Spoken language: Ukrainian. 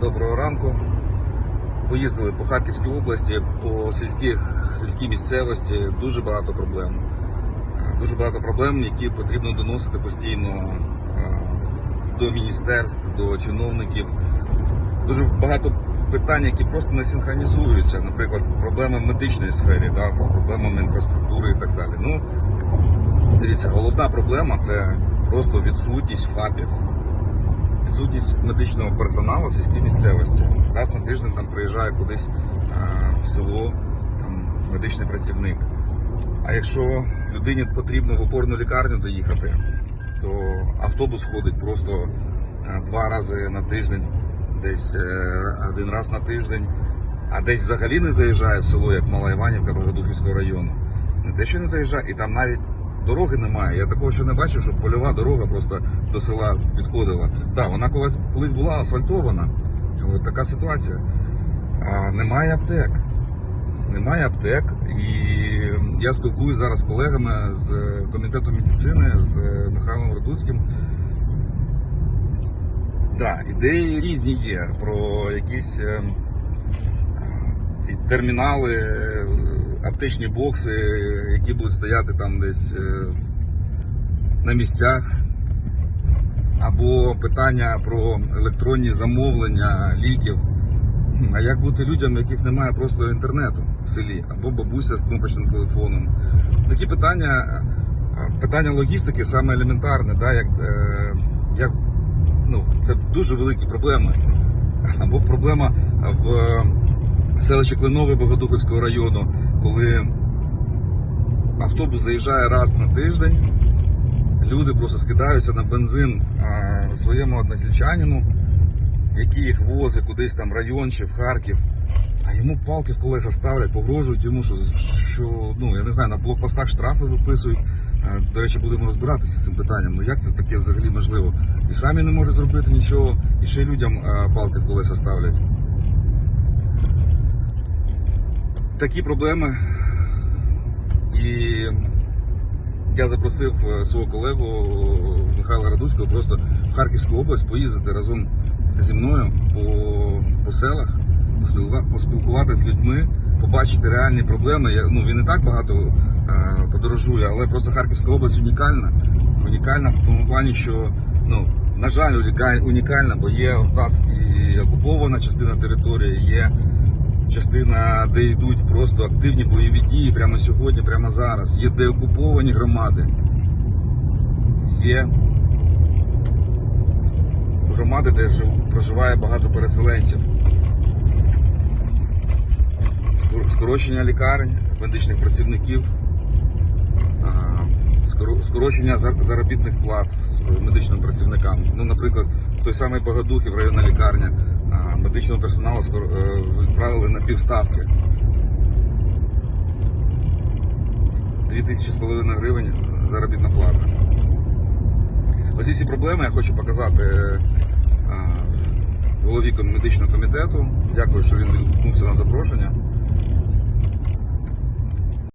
Доброго ранку. Поїздили по Харківській області, по сільських, сільській місцевості. Дуже багато проблем. Е, Дуже багато проблем, які потрібно доносити постійно е, до міністерств, до чиновників. Дуже багато питань, які просто не синхронізуються. Наприклад, проблеми в медичній сфері, да, з проблемами інфраструктури і так далі. Ну, дивіться, головна проблема це просто відсутність ФАПів відсутність медичного персоналу в сільській місцевості. Раз на тиждень там приїжджає кудись е, в село там, медичний працівник. А якщо людині потрібно в опорну лікарню доїхати, то автобус ходить просто е, два рази на тиждень, десь е, один раз на тиждень, а десь взагалі не заїжджає в село, як Мала Іванівка Богодухівського району. Не те, що не заїжджає, і там навіть дороги немає. Я такого ще не бачив, щоб польова дорога просто до села підходила. Так, вона колись, колись була асфальтована. От така ситуація. А немає аптек. Немає аптек. І я спілкуюся зараз з колегами з комітету медицини, з Михайлом Радуцьким. Так, ідеї різні є про якісь е, ці термінали, е, аптечні бокси, які будуть стояти там десь е, на місцях. Або питання про електронні замовлення ліків. А як бути людям, яких немає просто інтернету в селі, або бабуся з кнопочним телефоном? Такі питання, е, питання логістики саме елементарне, да, як, е, як, ну, це дуже великі проблеми. Або проблема в селищі Кленове Богодухівського району, коли автобус заїжджає раз на тиждень, люди просто скидаються на бензин своєму односельчанину, який їх возить кудись там в район чи в Харків. А йому палки в колеса ставлять, погрожують йому, що, що ну я не знаю, на блокпостах штрафи виписують. Е, До речі, будемо розбиратися з цим питанням. Ну як це таке взагалі можливо? І самі не можуть зробити нічого, і ще людям е, палки в колеса ставлять. Такі проблеми. І я запросив е, свого колегу Михайла Радуцького просто в Харківську область поїздити разом зі мною по, по селах, поспілкува- поспілкуватися з людьми, побачити реальні проблеми. Я, ну, він не так багато е, подорожує, але просто Харківська область унікальна. Унікальна в тому плані, що ну, на жаль, унікальна, бо є у нас і окупована частина території, є частина, де йдуть просто активні бойові дії прямо сьогодні, прямо зараз. Є деокуповані громади. Є громади, де проживає багато переселенців. Скорочення лікарень, медичних працівників, скорочення заробітних плат медичним працівникам. Ну, наприклад, той самий Богодухів, районна лікарня, медичного персоналу е, відправили на півставки. Дві тисячі з половиною гривень заробітна плата. Оці всі проблеми я хочу показати е, голові медичного комітету. Дякую, що він відгукнувся на запрошення.